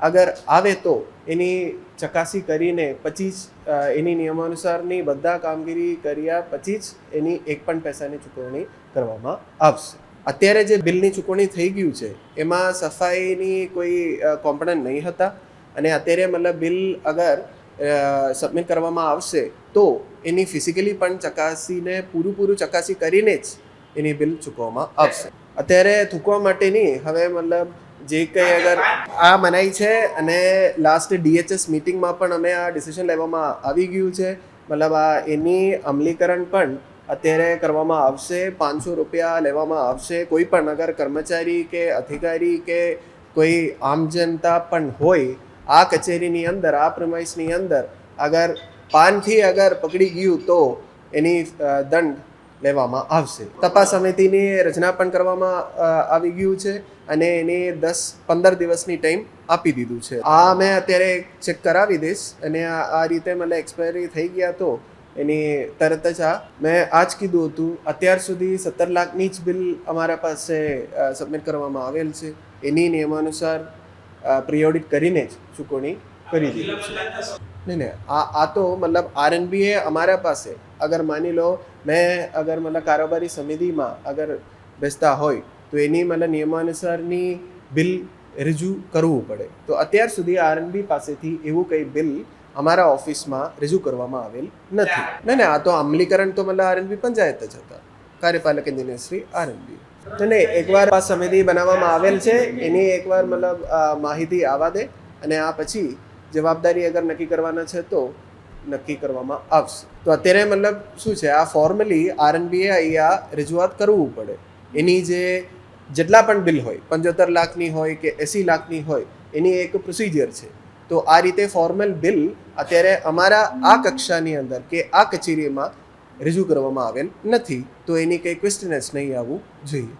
અગર આવે તો એની ચકાસી કરીને પછી જ એની નિયમાનુસારની બધા કામગીરી કર્યા પછી જ એની એક પણ પૈસાની ચૂકવણી કરવામાં આવશે. અત્યારે જે બિલની ચૂકવણી થઈ ગયું છે, એમાં સફાઈની કોઈ કોમ્પોનન્ટ નહીં હતા અને અત્યારે મતલબ બિલ અગર સબમિટ કરવામાં આવશે તો એની ફિઝિકલી પણ ચકાસીને પૂરું પૂરું ચકાસી કરીને જ એની બિલ ચૂકવવામાં આવશે. અત્યારે થૂકવા માટેની હવે મતલબ જે કંઈ અગર આ મનાઈ છે અને લાસ્ટ ડીએચએસ મિટિંગમાં પણ અમે આ ડિસિઝન લેવામાં આવી ગયું છે. મતલબ આ એની અમલીકરણ પણ અત્યારે કરવામાં આવશે, પાંચસો રૂપિયા લેવામાં આવશે. કોઈ પણ અગર કર્મચારી કે અધિકારી કે કોઈ આમ જનતા પણ હોય, આ કચેરીની અંદર, આ પ્રમાઇસની અંદર અગર પાનથી અગર પકડી ગયું તો એની દંડ લેવામાં આવશે. તપાસ સમિતિની રચના પણ કરવામાં આવી ગયું છે અને એને દસ પંદર દિવસની ટાઈમ આપી દીધું છે. આ મેં અત્યારે ચેક કરાવી દઈશ અને આ રીતે મને એક્સપાયરી થઈ ગયા તો એની તરત જ આ, મેં આ જ કીધું હતું, અત્યાર સુધી સત્તર લાખની જ બિલ અમારા પાસે સબમિટ કરવામાં આવેલ છે. એની નિયમાનુસાર પ્રિયોડિટ કરીને જ ચૂકવણી કરી દીધી છે. નહીં નહીં આ આ તો મતલબ આરએનબી એ અમારા પાસે અગર માની લો મેં અગર મતલબ કારોબારી સમિતિમાં અગર બેસતા હોય તો એની મતલબ નિયમાનુસારની બિલ રજૂ કરવું પડે તો અત્યાર સુધી આરએનબી પાસેથી એવું કંઈ બિલ અમારા ઓફિસમાં રજૂ કરવામાં આવેલ નથી ના ના આ તો અમલીકરણ તો મતલબ આરએનબી પંચાયત જ હતા કાર્યપાલક એન્જિનિયર શ્રી આરએનબી અને નહીં એકવાર આ સમિતિ બનાવવામાં આવેલ છે એની એકવાર મતલબ માહિતી આવવા દે અને આ પછી જવાબદારી અગર નક્કી કરવાના છે તો નક્કી કરવામાં આવશે. તો અત્યારે મતલબ શું છે? આ ફોર્મલી આરએનબીએ અહીંયા રજૂઆત કરવું પડે. એની જે જેટલા પણ બિલ હોય, પંચોતેર લાખની હોય કે એંસી લાખની હોય, એની એક પ્રોસિજર છે. તો આ રીતે ફોર્મલ બિલ અત્યારે અમારા આ કક્ષાની અંદર કે આ કચેરીમાં રજૂ કરવામાં આવેલ નથી. તો એની કંઈ ક્વેશ્ચનસ નહીં આવવું જોઈએ.